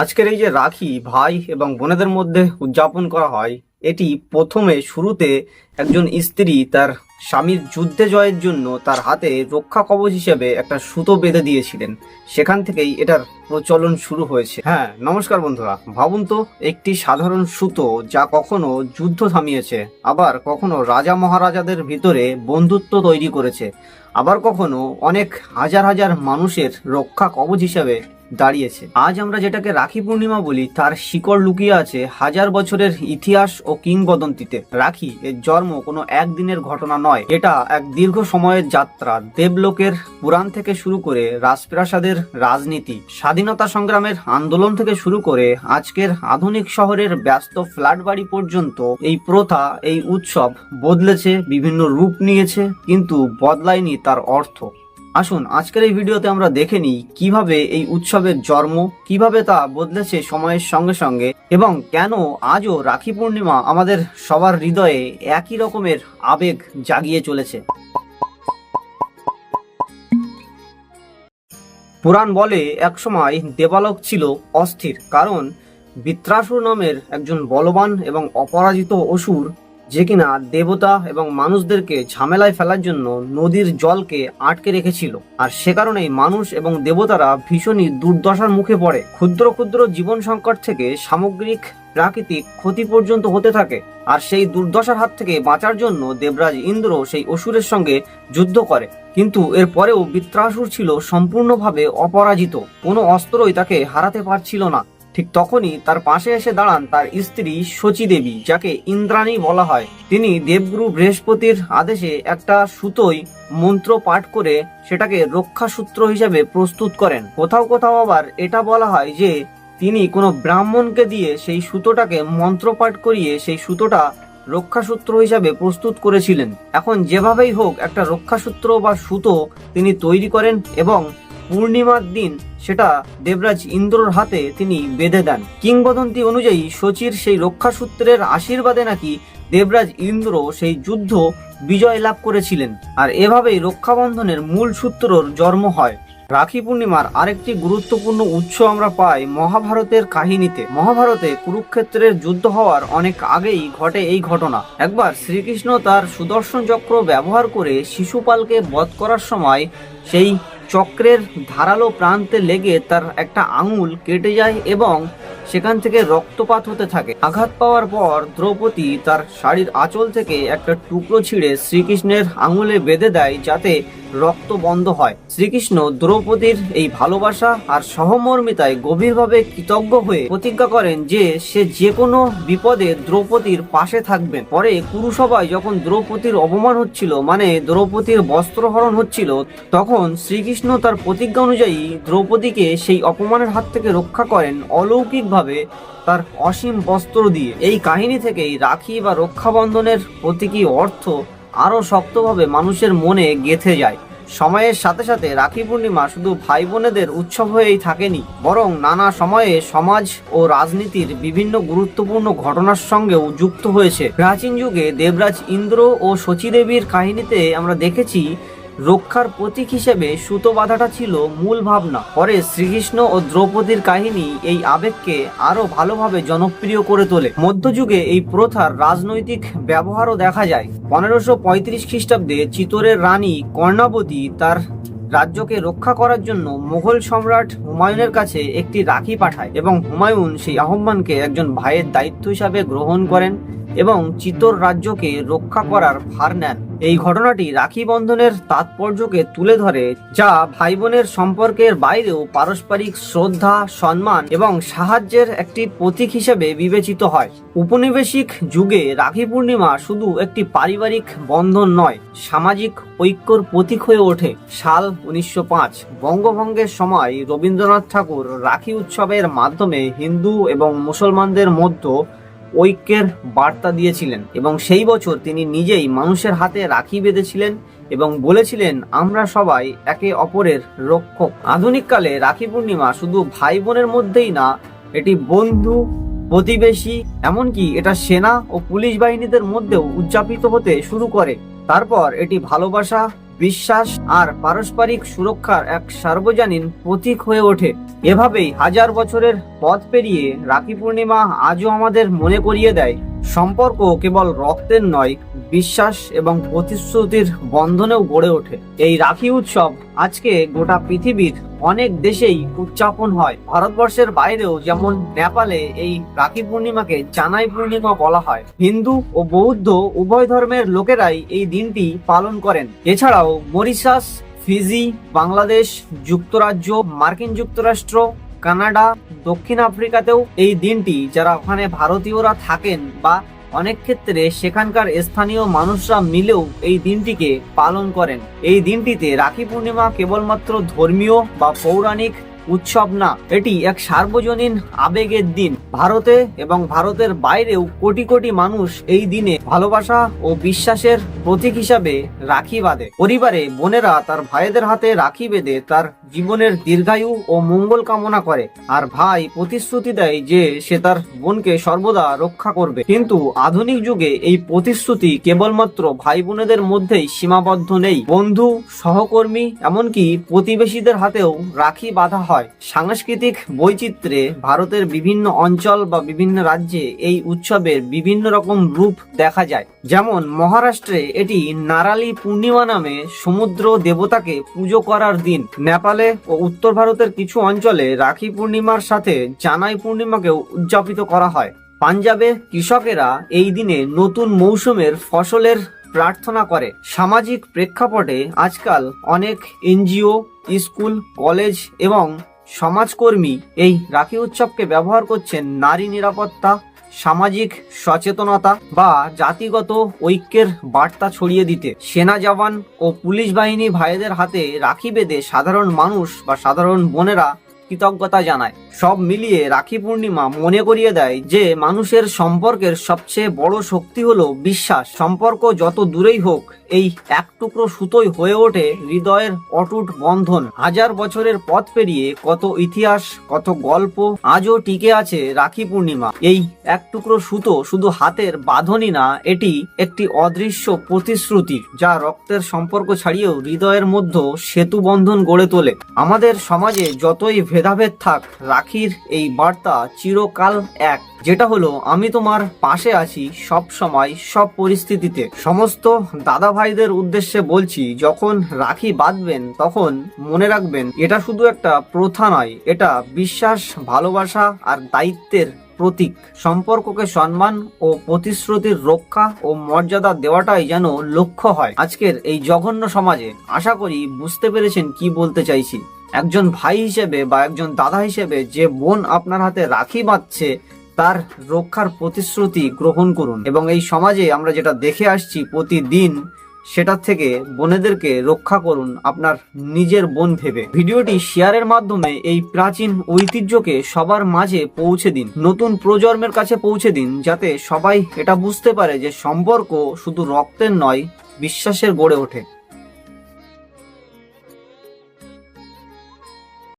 আজকের এই যে রাখি ভাই এবং বোনেদের মধ্যে উদযাপন করা হয়, এটি প্রথমে শুরুতে একজন স্ত্রী তার স্বামীর যুদ্ধে জয়ের জন্য তার হাতে রক্ষা কবচ হিসেবে একটা সুতো বেঁধে দিয়েছিলেন। সেখান থেকেই এটার প্রচলন শুরু হয়েছে। হ্যাঁ নমস্কার বন্ধুরা। ভাবুন তো, একটি সাধারণ সুতো যা কখনো যুদ্ধ থামিয়েছে, আবার কখনো রাজা মহারাজাদের ভিতরে বন্ধুত্ব তৈরি করেছে, আবার কখনো অনেক হাজার হাজার মানুষের রক্ষা কবচ হিসেবে দাঁড়িয়েছে। আজ আমরা যেটাকে রাখি পূর্ণিমা বলি, তার শিকড় লুকিয়ে আছে হাজার বছরের ইতিহাস ও কিংবদন্তিতে। রাখি এর জন্ম কোনো একদিনের ঘটনা নয়। এটা এক দীর্ঘ সময়ের যাত্রা। দেবলোকের পুরাণ থেকে শুরু করে রাজপ্রাসাদের রাজনীতি, স্বাধীনতা সংগ্রামের আন্দোলন থেকে শুরু করে আজকের আধুনিক শহরের ব্যস্ত ফ্ল্যাট বাড়ি পর্যন্ত এই প্রথা, এই উৎসব বদলেছে, বিভিন্ন রূপ নিয়েছে, কিন্তু বদলায়নি তার অর্থ। আসুন, আজকের এই ভিডিওতে আমরা দেখে নিই কীভাবে এই উৎসবের জন্ম, কীভাবে তা বদলেছে সময়ের সঙ্গে সঙ্গে এবং কেন আজও রাখি পূর্ণিমা আমাদের সবার হৃদয়ে একই রকমের আবেগ জাগিয়ে চলেছে। পুরাণ বলে, একসময় দেবালক ছিল অস্থির, কারণ বিত্রাসুর নামের একজন বলবান এবং অপরাজিত অসুর যে কিনা দেবতা এবং মানুষদেরকে ঝামেলায় ফেলার জন্য নদীর জলকে আটকে রেখেছিল। আর সে কারণেই মানুষ এবং দেবতারা ভীষণই দুর্দশার মুখে পড়ে। ক্ষুদ্র ক্ষুদ্র জীবন সংকট থেকে সামগ্রিক প্রাকৃতিক ক্ষতি পর্যন্ত হতে থাকে। আর সেই দুর্দশার হাত থেকে বাঁচার জন্য দেবরাজ ইন্দ্র সেই অসুরের সঙ্গে যুদ্ধ করে। কিন্তু এর পরেও বৃত্রাসুর ছিল সম্পূর্ণভাবে অপরাজিত। কোনো অস্ত্রই তাকে হারাতে পারছিল না। ঠিক তখনই তার পাশে এসে দাঁড়ান তার স্ত্রী শচী দেবী যাকে ইন্দ্রাণী বলা হয়। তিনি দেবগুরু বৃহস্পতির আদেশে একটা সুতোই মন্ত্র পাঠ করে সেটাকে রক্ষা সূত্র হিসেবে প্রস্তুত করেন। কোথাও কোথাও আবার এটা বলা হয় যে, তিনি কোনো ব্রাহ্মণকে দিয়ে সেই সুতোটাকে মন্ত্রপাঠ করিয়ে সেই সুতোটা রক্ষাসূত্র হিসাবে প্রস্তুত করেছিলেন। এখন যেভাবেই হোক একটা রক্ষাসূত্র বা সুতো তিনি তৈরি করেন এবং পূর্ণিমার দিন সেটা দেবরাজ ইন্দ্রর হাতে তিনি বেঁধে দেন। কিংবদন্তি অনুযায়ী শচীর সেই রক্ষাসূত্রের আশীর্বাদে নাকি দেবরাজ ইন্দ্র সেই যুদ্ধ বিজয় লাভ করেছিলেন। আর এভাবেই রক্ষাবন্ধনের মূল সূত্রর জন্ম হয়। রাখি পূর্ণিমার আরেকটি গুরুত্বপূর্ণ উৎস আমরা পাই মহাভারতের কাহিনীতে। মহাভারতে কুরুক্ষেত্রের যুদ্ধ হওয়ার অনেক আগেই ঘটে এই ঘটনা। একবার শ্রীকৃষ্ণ তার সুদর্শন চক্র ব্যবহার করে শিশুপালকে বধ করার সময় সেই চক্রের ধারালো প্রান্তে লেগে তার একটা আঙুল কেটে যায় এবং সেখান থেকে রক্তপাত হতে থাকে। আঘাত পাওয়ার পর দ্রৌপদী তার শাড়ির আঁচল থেকে একটা টুকরো ছিঁড়ে শ্রীকৃষ্ণের আঙুলে বেঁধে দেয় যাতে রক্ত বন্ধ হয়। শ্রীকৃষ্ণ দ্রৌপদীর এই ভালোবাসা আর সহমর্মিতায় গভীরভাবে কৃতজ্ঞ হয়ে প্রতিজ্ঞা করেন যে সে যে কোনো বিপদে দ্রৌপদীর পাশে থাকবেন পরে কুরুসভায় যখন দ্রৌপদীর অপমান হচ্ছিল মানে দ্রৌপদীর বস্ত্রহরণ হচ্ছিল, তখন শ্রীকৃষ্ণ তার প্রতিজ্ঞা অনুযায়ী দ্রৌপদীকে সেই অপমানের হাত থেকে রক্ষা করেন অলৌকিকভাবে তার অসীম বস্ত্র দিয়ে। এই কাহিনী থেকেই রাখি বা রক্ষাবন্ধনের প্রতীকী অর্থ আরও শক্তভাবে মানুষের মনে গেঁথে যায়। সময়ের সাথে সাথে রাখি পূর্ণিমা শুধু ভাই বোনেদের উৎসব হয়েই থাকেনি, বরং নানা সময়ে সমাজ ও রাজনীতির বিভিন্ন গুরুত্বপূর্ণ ঘটনার সঙ্গেও যুক্ত হয়েছে। প্রাচীন যুগে দেবরাজ ইন্দ্র ও শচীদেবীর কাহিনীতে আমরা দেখেছি রক্ষার প্রতীক হিসেবে সুতো বাঁধাটা ছিল মূল ভাবনা। পরে শ্রীকৃষ্ণ ও দ্রৌপদীর কাহিনী এই আবেগকে আরও ভালোভাবে জনপ্রিয় করে তোলে। মধ্যযুগে এই প্রথার রাজনৈতিক ব্যবহারও দেখা যায়। পনেরোশো পঁয়ত্রিশ খ্রিস্টাব্দে চিতোরের রানী কর্ণাবতী তার রাজ্যকে রক্ষা করার জন্য মোগল সম্রাট হুমায়ুনের কাছে একটি রাখি পাঠায় এবং হুমায়ুন সেই আহ্বানকে একজন ভাইয়ের দায়িত্ব হিসাবে গ্রহণ করেন এবং চিতোর রাজ্যকে রক্ষা করার ভার নেন। এই ঘটনাটি রাখি বন্ধনের তাৎপর্যকে তুলে ধরে, যা ভাই বোনের সম্পর্কের বাইরেও পারস্পরিক শ্রদ্ধা, সম্মান এবং সাহায্যের একটি প্রতীক হিসেবে বিবেচিত হয়। উপনিবেশিক যুগে রাখি পূর্ণিমা শুধু একটি পারিবারিক বন্ধন নয়, সামাজিক ঐক্যর প্রতীক হয়ে ওঠে। সাল উনিশশো পাঁচ, বঙ্গভঙ্গের সময় রবীন্দ্রনাথ ঠাকুর রাখি উৎসবের মাধ্যমে হিন্দু এবং মুসলমানদের মধ্যে ঐক্যের বার্তা দিয়েছিলেন এবং সেই বছর তিনি নিজেই মানুষের হাতে রাখি বেঁধেছিলেন এবং বলেছিলেন, আমরা সবাই একে অপরের রক্ষক। আধুনিককালে রাখি পূর্ণিমা শুধু ভাই বোনের মধ্যেই না, এটি বন্ধু, প্রতিবেশী, এমনকি এটা সেনা ও পুলিশ বাহিনীদের মধ্যেও উদযাপিত হতে শুরু করে। তারপর এটি ভালোবাসা বিশ্বাস আর পারস্পরিক সুরক্ষার এক সার্বজনীন প্রতীক হয়ে ওঠে। এভাবেই হাজার বছরের পথ পেরিয়ে রাখি পূর্ণিমা আজও আমাদের মনে করিয়ে দেয়। সম্পর্ক কেবল রক্তের নয়, বিশ্বাস এবং প্রতিশ্রুতির বন্ধনেও গড়ে ওঠে। এই রাখি উৎসব আজকে গোটা পৃথিবীর অনেক দেশেই উদযাপন হয়। ভারতবর্ষের বাইরেও যেমন নেপালে এই রাখি পূর্ণিমাকে জানাই পূর্ণিমা বলা হয়, হিন্দু ও বৌদ্ধ উভয় ধর্মের লোকেরাই এই দিনটি পালন করেন। এছাড়াও মরিশাস, ফিজি, বাংলাদেশ, যুক্তরাজ্য, মার্কিন যুক্তরাষ্ট্র কানাডা, দক্ষিণ আফ্রিকাতেও এই দিনটি, যারা ওখানে ভারতীয়রা থাকেন বা অনেক ক্ষেত্রে সেখানকার স্থানীয় মানুষরা মিলেও এই দিনটিকে পালন করেন। এই দিনটিতে রাখি পূর্ণিমা কেবলমাত্র ধর্মীয় বা পৌরাণিক উৎসব না, এটি এক সার্বজনীন আবেগের দিন। ভারতে এবং ভারতের বাইরেও কোটি কোটি মানুষ এই দিনে ভালোবাসা ও বিশ্বাসের প্রতীক হিসাবে রাখি বাঁধে। পরিবারে বোনেরা তার ভাইদের হাতে রাখি বেঁধে তার জীবনের দীর্ঘায়ু ও মঙ্গল কামনা করে আর ভাই প্রতিশ্রুতি দেয় যে সে তার বোনকে সর্বদা রক্ষা করবে। কিন্তু আধুনিক যুগে এই প্রতিশ্রুতি কেবলমাত্র ভাই বোনেদের মধ্যেই সীমাবদ্ধ নেই। বন্ধু, সহকর্মী এমনকি প্রতিবেশীদের হাতেও রাখি বাঁধা হয়। সাংস্কৃতিক বৈচিত্র্যে ভারতের বিভিন্ন অঞ্চল বা বিভিন্ন রাজ্যে এই উৎসবের বিভিন্ন রকম রূপ দেখা যায়। যেমন মহারাষ্ট্রে এটি নারালি পূর্ণিমা নামে সমুদ্র দেবতাকে পুজো করার দিন। নেপালে ও উত্তর ভারতের কিছু অঞ্চলে রাখি পূর্ণিমার সাথে জানাই পূর্ণিমাকেও উদযাপিত করা হয়। পাঞ্জাবে কৃষকেরা এই দিনে নতুন মৌসুমের ফসলের প্রার্থনা করে। সামাজিক প্রেক্ষাপটে আজকাল অনেক এনজিও, স্কুল, কলেজ এবং সমাজকর্মী এই রাখি উৎসবকে ব্যবহার করছেন নারী নিরাপত্তা, সামাজিক সচেতনতা বা জাতিগত ঐক্যের বার্তা ছড়িয়ে দিতে। সেনা জওয়ান ও পুলিশ বাহিনী ভাইদের হাতে রাখি বেঁধে সাধারণ মানুষ বা সাধারণ বোনেরা কৃতজ্ঞতা জানায়। সব মিলিয়ে রাখি পূর্ণিমা মনে করিয়ে দেয় যে মানুষের সম্পর্কের সবচেয়ে বড় শক্তি হলো বিশ্বাস। সম্পর্ক যত দূরেই হোক এই এক টুকরো সুতোই হয়ে ওঠে হৃদয়ের অটুট বন্ধন। হাজার বছরের পথ পেরিয়ে কত ইতিহাস, কত গল্প আজও টিকে আছে রাখি পূর্ণিমা। এই এক টুকরো সুতো শুধু হাতের বাঁধনই না, এটি একটি অদৃশ্য প্রতিশ্রুতি যা রক্তের সম্পর্ক ছাড়িয়েও হৃদয়ের মধ্যে সেতু বন্ধন গড়ে তোলে। আমাদের সমাজে যতই ভেদাভেদ থাক, রাখির এই বার্তা চিরকাল এক, যেটা হলো, আমি তোমার পাশে আছি সব সময় সব পরিস্থিতিতে। সমস্ত দাদা ভাইদের উদ্দেশ্যে বলছি, যখন রাখি বাঁধবেন তখন মনে রাখবেন, এটা শুধু একটা প্রথা নয়, এটা বিশ্বাস, ভালোবাসা আর দায়িত্বের প্রতীক। সম্পর্ককে সম্মান ও প্রতিশ্রুতির রক্ষা ও মর্যাদা দেওয়াটাই যেন লক্ষ্য হয় আজকের এই জঘন্য সমাজে। আশা করি বুঝতে পেরেছেন কি বলতে চাইছি। একজন ভাই হিসেবে বা একজন দাদা হিসেবে যে বোন আপনার হাতে রাখি বাঁধছে, তার রক্ষার প্রতিশ্রুতি গ্রহণ করুন। এবং এই সমাজে আমরা যেটা দেখে আসছি প্রতিদিন সেটার থেকে বোনেদেরকে রক্ষা করুন আপনার নিজের বোন ভেবে। ভিডিওটি শেয়ারের মাধ্যমে এই প্রাচীন ঐতিহ্যকে সবার মাঝে পৌঁছে দিন, নতুন প্রজন্মের কাছে পৌঁছে দিন, যাতে সবাই এটা বুঝতে পারে যে সম্পর্ক শুধু রক্তের নয়, বিশ্বাসের গড়ে ওঠে।